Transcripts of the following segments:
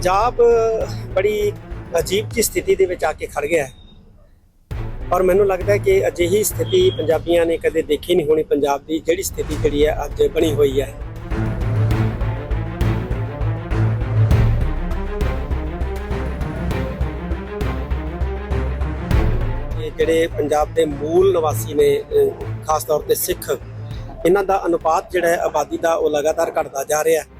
ਪੰਜਾਬ ਬੜੀ ਅਜੀਬ ਜਿਹੀ ਸਥਿਤੀ ਦੇ ਵਿੱਚ ਆ ਕੇ ਖੜ ਗਿਆ ਹੈ। ਔਰ ਮੈਨੂੰ ਲੱਗਦਾ ਹੈ ਕਿ ਅਜਿਹੀ ਸਥਿਤੀ ਪੰਜਾਬੀਆਂ ਨੇ ਕਦੇ ਦੇਖੀ ਨਹੀਂ ਹੋਣੀ ਪੰਜਾਬ ਦੀ, ਜਿਹੜੀ ਸਥਿਤੀ ਜਿਹੜੀ ਹੈ, ਅੱਜ ਬਣੀ ਹੋਈ ਹੈ। ਜਿਹੜੇ ਪੰਜਾਬ ਦੇ ਮੂਲ ਨਿਵਾਸੀ ਨੇ ਖਾਸ ਤੌਰ ਤੇ ਸਿੱਖ, ਇਹਨਾਂ ਦਾ ਅਨੁਪਾਤ ਜਿਹੜਾ ਹੈ, ਆਬਾਦੀ ਦਾ ਉਹ ਲਗਾਤਾਰ ਘਟਦਾ ਜਾ ਰਿਹਾ ਹੈ।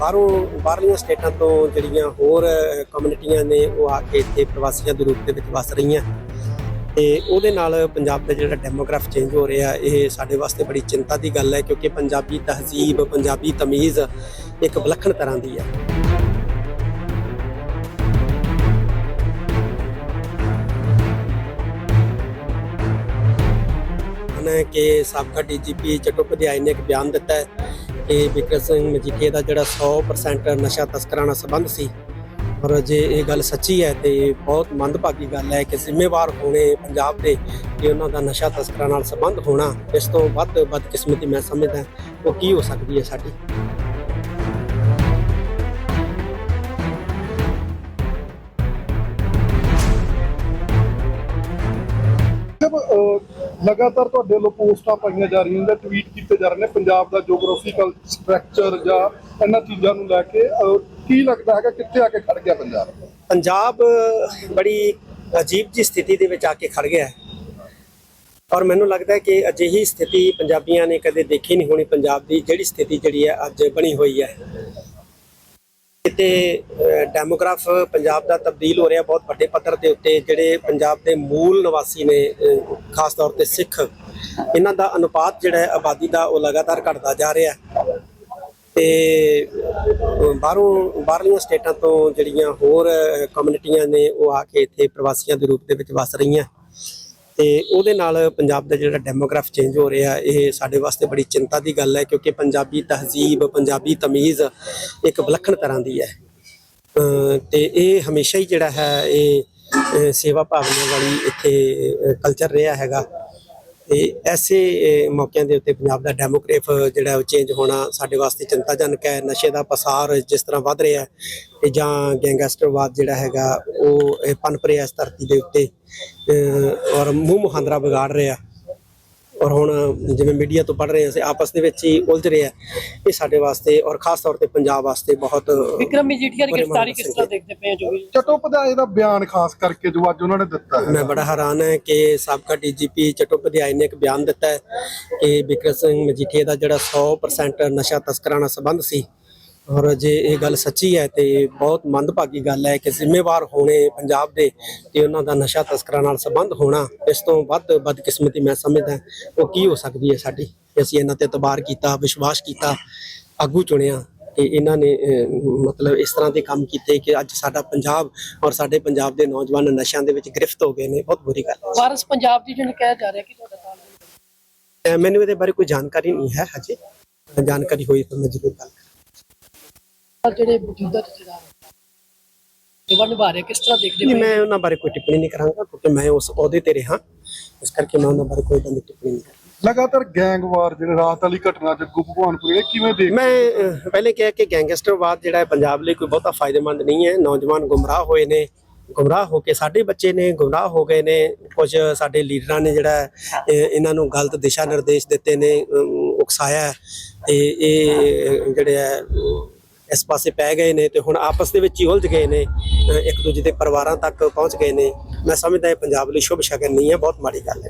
ਬਾਹਰੋਂ, ਬਾਹਰਲੀਆਂ ਸਟੇਟਾਂ ਤੋਂ ਜਿਹੜੀਆਂ ਹੋਰ ਕਮਿਊਨਿਟੀਆਂ ਨੇ ਉਹ ਆ ਕੇ ਇੱਥੇ ਪ੍ਰਵਾਸੀਆਂ ਦੇ ਰੂਪ ਦੇ ਵਿੱਚ ਵਸ ਰਹੀਆਂ। ਤੇ ਉਹਦੇ ਨਾਲ ਪੰਜਾਬ ਦਾ ਜਿਹੜਾ ਡੈਮੋਗ੍ਰਾਫ ਚੇਂਜ ਹੋ ਰਿਹਾ, ਇਹ ਸਾਡੇ ਵਾਸਤੇ ਬੜੀ ਚਿੰਤਾ ਦੀ ਗੱਲ ਹੈ, ਕਿਉਂਕਿ ਪੰਜਾਬੀ ਤਹਿਜ਼ੀਬ, ਪੰਜਾਬੀ ਤਮੀਜ਼ ਇੱਕ ਵਿਲੱਖਣ ਤਰ੍ਹਾਂ ਦੀ ਹੈ। ਉਹਨੇ ਕਿ ਸਾਬਕਾ ਡੀਜੀਪੀ ਚਟੋਪਧਿਆਇ ਨੇ ਇੱਕ ਬਿਆਨ ਦਿੱਤਾ ਹੈ ਕਿ ਵਿਕਰਮ ਸਿੰਘ ਮਜੀਠੀਆ ਦਾ ਜਿਹੜਾ 100% ਨਸ਼ਾ ਤਸਕਰਾਂ ਨਾਲ ਸੰਬੰਧ ਸੀ। ਪਰ ਜੇ ਇਹ ਗੱਲ ਸੱਚੀ ਹੈ ਤੇ ਬਹੁਤ ਮੰਦਭਾਗੀ ਗੱਲ ਹੈ ਕਿ ਜ਼ਿੰਮੇਵਾਰ ਹੋਣੇ ਪੰਜਾਬ ਦੇ ਕਿ ਉਹਨਾਂ ਦਾ ਨਸ਼ਾ ਤਸਕਰਾਂ ਨਾਲ ਸੰਬੰਧ ਹੋਣਾ, ਇਸ ਤੋਂ ਵੱਧ ਬਦਕਿਸਮਤੀ ਮੈਂ ਸਮਝਦਾ ਉਹ ਕੀ ਹੋ ਸਕਦੀ ਹੈ ਸਾਡੀ? ਜਬ ਲਗਾਤਾਰ ਤੁਹਾਡੇ ਵੱਲੋਂ ਪੋਸਟਾਂ ਪਾਈਆਂ ਜਾ ਰਹੀਆਂ ਨੇ ਟਵੀਟ ਕੀਤੇ ਜਾ ਰਹੇ ਨੇ, ਪੰਜਾਬ ਦਾ ਜੀਓਗ੍ਰਾਫੀਕਲ ਸਟਰਕਚਰ ਜਾਂ ਇਹਨਾਂ ਚੀਜ਼ਾਂ ਨੂੰ ਲੈ ਕੇ ਕੀ ਲੱਗਦਾ ਹੈਗਾ, ਕਿੱਥੇ ਆ ਕੇ ਖੜ ਗਿਆ ਪੰਜਾਬ? ਪੰਜਾਬ ਬੜੀ ਅਜੀਬ ਜਿਹੀ ਸਥਿਤੀ ਦੇ ਵਿੱਚ ਆ ਕੇ ਖੜ ਗਿਆ ਹੈ। ਔਰ ਮੈਨੂੰ ਲੱਗਦਾ ਹੈ ਕਿ ਅਜਿਹੀ ਸਥਿਤੀ ਪੰਜਾਬੀਆਂ ਨੇ ਕਦੇ ਦੇਖੀ ਨਹੀਂ ਹੋਣੀ, ਪੰਜਾਬ ਦੀ ਜਿਹੜੀ ਸਥਿਤੀ ਜਿਹੜੀ ਹੈ, ਅੱਜ ਬਣੀ ਹੋਈ ਹੈ। ਕਿਤੇ ਡੈਮੋਗ੍ਰਾਫ ਪੰਜਾਬ ਦਾ ਤਬਦੀਲ ਹੋ ਰਿਹਾ, ਬਹੁਤ ਵੱਡੇ ਪੱਧਰ ਦੇ ਉੱਤੇ ਜਿਹੜੇ ਪੰਜਾਬ ਦੇ ਮੂਲ ਨਿਵਾਸੀ ਨੇ ਖਾਸ ਤੌਰ ਤੇ ਸਿੱਖ, ਇਹਨਾਂ ਦਾ ਅਨੁਪਾਤ ਜਿਹੜਾ ਹੈ ਆਬਾਦੀ ਦਾ ਉਹ ਲਗਾਤਾਰ ਘਟਦਾ ਜਾ ਰਿਹਾ ਹੈ। ਤੇ ਬਾਹਰੋਂ, ਬਾਹਰਲੀਆਂ ਸਟੇਟਾਂ ਤੋਂ ਜਿਹੜੀਆਂ ਹੋਰ ਕਮਿਊਨਿਟੀਆਂ ਨੇ, ਉਹ ਆ ਕੇ ਇੱਥੇ ਪ੍ਰਵਾਸੀਆਂ ਦੇ ਰੂਪ ਦੇ ਵਿੱਚ ਵਸ ਰਹੀਆਂ। ਤੇ ਉਹਦੇ ਨਾਲ ਪੰਜਾਬ ਦਾ ਜਿਹੜਾ ਡੈਮੋਗ੍ਰਾਫ ਚੇਂਜ ਹੋ ਰਿਹਾ, ਇਹ ਸਾਡੇ ਵਾਸਤੇ ਬੜੀ ਚਿੰਤਾ ਦੀ ਗੱਲ ਹੈ ਕਿਉਂਕਿ ਪੰਜਾਬੀ ਤਹਿਜ਼ੀਬ, ਪੰਜਾਬੀ ਤਮੀਜ਼ ਇੱਕ ਵਿਲੱਖਣ ਤਰ੍ਹਾਂ ਦੀ ਹੈ। ਅਹ ਤੇ ਇਹ ਹਮੇਸ਼ਾ ਹੀ ਜਿਹੜਾ ਹੈ, ਇਹ ਸੇਵਾ ਭਾਵਨਾ ਵਾਲੀ ਇੱਥੇ ਕਲਚਰ ਰਿਹਾ ਹੈਗਾ। ਤੇ ਐਸੇ ਮੌਕਿਆਂ ਦੇ ਉੱਤੇ ਪੰਜਾਬ ਦਾ ਡੈਮੋਗ੍ਰਾਫ ਜਿਹੜਾ ਉਹ ਚੇਂਜ ਹੋਣਾ ਸਾਡੇ ਵਾਸਤੇ ਚਿੰਤਾਜਨਕ ਹੈ, ਨਸ਼ੇ ਦਾ ਪਸਾਰ ਜਿਸ ਤਰ੍ਹਾਂ ਵੱਧ ਰਿਹਾ ਹੈ, ਤੇ ਜਾਂ ਗੈਂਗਸਟਰਵਾਦ ਜਿਹੜਾ ਹੈਗਾ, ਉਹ ਪਨਪ ਰਿਹਾ ਇਸ ਧਰਤੀ ਦੇ ਉੱਤੇ ਔਰ ਮੂੰਹ ਮੁਹਾਂਦਰਾ ਵਿਗਾੜ ਰਿਹਾ। ਔਰ ਹੁਣ ਜਿਵੇਂ ਮੀਡੀਆ ਤੋਂ ਪੜ ਰਹੇ ਹਾਂ ਅਸੀਂ ਆਪਸ ਦੇ ਵਿੱਚ ਹੀ ਉਲਝ ਰਹੇ ਆ ਇਹ ਸਾਡੇ ਵਾਸਤੇ ਔਰ ਖਾਸ ਤੌਰ ਤੇ ਪੰਜਾਬ ਵਾਸਤੇ ਬਹੁਤ ਵਿਕਰਮ ਮਜੀਠੀਆ ਦੀ ਗ੍ਰਿਫਤਾਰੀ ਕਿਸ ਤਰ੍ਹਾਂ ਦੇਖਦੇ ਪਏ ਜੋ ਵੀ? ਚਟੋਪਧਿਆਏ ਦਾ ਬਿਆਨ ਖਾਸ ਕਰਕੇ ਜੋ ਅੱਜ ਉਹਨਾਂ ਨੇ ਦਿੱਤਾ ਹੈ। ਮੈਂ ਬੜਾ ਹੈਰਾਨ ਹੈ ਕਿ ਸਾਬਕਾ ਡੀਜੀਪੀ ਚਟੋਪਧਿਆਇ ਨੇ ਇੱਕ ਬਿਆਨ ਦਿੱਤਾ ਹੈ ਕਿ ਵਿਕਰਮ ਸਿੰਘ ਮਜੀਠੀਆ ਦਾ ਜਿਹੜਾ 100% ਨਸ਼ਾ ਤਸਕਰਾਂ ਨਾਲ ਸੰਬੰਧ ਸੀ ਔਰ ਜੇ ਇਹ ਗੱਲ ਸੱਚੀ ਹੈ ਤੇ ਬਹੁਤ ਮੰਦਭਾਗੀ ਗੱਲ ਹੈ ਕਿ ਜ਼ਿੰਮੇਵਾਰ ਹੋਣੇ ਪੰਜਾਬ ਦੇ ਤੇ ਉਹਨਾਂ ਦਾ ਨਸ਼ਾ ਤਸਕਰਾਂ ਨਾਲ ਸੰਬੰਧ ਹੋਣਾ ਇਸ ਤੋਂ ਵੱਧ ਬਦਕਿਸਮਤੀ ਮੈਂ ਸਮਝਦਾ ਉਹ ਕੀ ਹੋ ਸਕਦੀ ਹੈ ਸਾਡੀ? ਅਸੀਂ ਇਹਨਾਂ ਤੇ ਇਤਬਾਰ ਕੀਤਾ ਵਿਸ਼ਵਾਸ ਕੀਤਾ ਆਗੂ ਚੁਣਿਆ ਤੇ ਇਹਨਾਂ ਨੇ ਮਤਲਬ ਇਸ ਤਰ੍ਹਾਂ ਦੇ ਕੰਮ ਕੀਤੇ ਕਿ ਅੱਜ ਸਾਡਾ ਪੰਜਾਬ ਔਰ ਸਾਡੇ ਪੰਜਾਬ ਦੇ ਨੌਜਵਾਨ ਨਸ਼ਿਆਂ ਦੇ ਵਿੱਚ ਗ੍ਰਿਫਤ ਹੋ ਗਏ ਨੇ। ਬਹੁਤ ਬੁਰੀ ਗੱਲ ਹੈ। ਵਾਰਸ ਪੰਜਾਬ ਦੀ ਜਿਹਨੂੰ ਕਿਹਾ ਜਾ ਰਿਹਾ ਕਿ ਤੁਹਾਡਾ ਤਾਲਮੇਲ ਮੈਨੂੰ ਇਹਦੇ ਬਾਰੇ ਕੋਈ ਜਾਣਕਾਰੀ ਨਹੀਂ ਹੈ ਹਜੇ। ਜਾਣਕਾਰੀ ਹੋਈ ਤਾਂ ਮੈਂ ਜ਼ਰੂਰ ਗੱਲ। ਪਰ ਜਿਹੜੇ ਮੌਜੂਦਾ ਜਥੇਦਾਰ ਸੇਵਾ ਨਿਭਾ ਰਹੇ ਕਿਸ ਤਰ੍ਹਾਂ ਦੇਖਦੇ ਮੈਂ ਉਹਨਾਂ ਬਾਰੇ ਕੋਈ ਟਿੱਪਣੀ ਨਹੀਂ ਕਰਾਂਗਾ ਕਿਉਂਕਿ ਮੈਂ ਉਸ ਅਹੁਦੇ ਤੇ ਰਿਹਾ। ਇਸ ਕਰਕੇ ਮੈਂ ਉਹਨਾਂ ਬਾਰੇ ਕੋਈ ਬੰਦੀ ਟਿੱਪਣੀ ਨਹੀਂ ਕਰਾਂਗਾ। ਲਗਾਤਾਰ ਗੈਂਗਵਾਰ ਜਿਹੜੇ ਰਾਤ ਵਾਲੀ ਘਟਨਾ ਜੱਗੂ ਭਗਵਾਨਪੁਰ ਇਹ ਕਿਵੇਂ ਦੇਖ ਮੈਂ ਅਹ, ਪਹਿਲੇ ਕਿਹਾ ਕਿ ਗੈਂਗਸਟਰਵਾਦ ਜਿਹੜਾ ਹੈ ਪੰਜਾਬ ਲਈ ਕੋਈ ਬਹੁਤਾ ਫਾਇਦੇਮੰਦ ਨਹੀਂ ਹੈ। ਨੌਜਵਾਨ ਗੁੰਮਰਾਹ ਹੋਏ ਨੇ ਗੁੰਮਰਾਹ ਹੋ ਕੇ ਸਾਡੇ ਬੱਚੇ ਨੇ ਗੁੰਮਰਾਹ ਹੋ ਗਏ ਨੇ। ਕੁਝ ਸਾਡੇ ਲੀਡਰਾਂ ਨੇ ਜਿਹੜਾ ਹੈ, ਇਹ- ਇਹਨਾਂ ਨੂੰ ਗਲਤ ਦਿਸ਼ਾ ਨਿਰਦੇਸ਼ ਦਿੱਤੇ ਨੇ ਅਮ, ਉਕਸਾਇਆ ਹੈ। ਤੇ ਇਹ ਜਿਹੜੇ ਹੈ ਅਮ, ਇਸ ਪਾਸੇ ਪੈ ਗਏ ਨੇ ਤੇ ਹੁਣ ਆਪਸ ਦੇ ਵਿੱਚ ਹੀ ਉਲਝ ਗਏ ਨੇ ਇੱਕ ਦੂਜੇ ਦੇ ਪਰਿਵਾਰਾਂ ਤੱਕ ਪਹੁੰਚ ਗਏ ਨੇ। ਮੈਂ ਸਮਝਦਾ ਇਹ ਪੰਜਾਬ ਲਈ ਸ਼ੁਭ ਸ਼ਗਨ ਨਹੀਂ ਹੈ, ਬਹੁਤ ਮਾੜੀ ਗੱਲ ਹੈ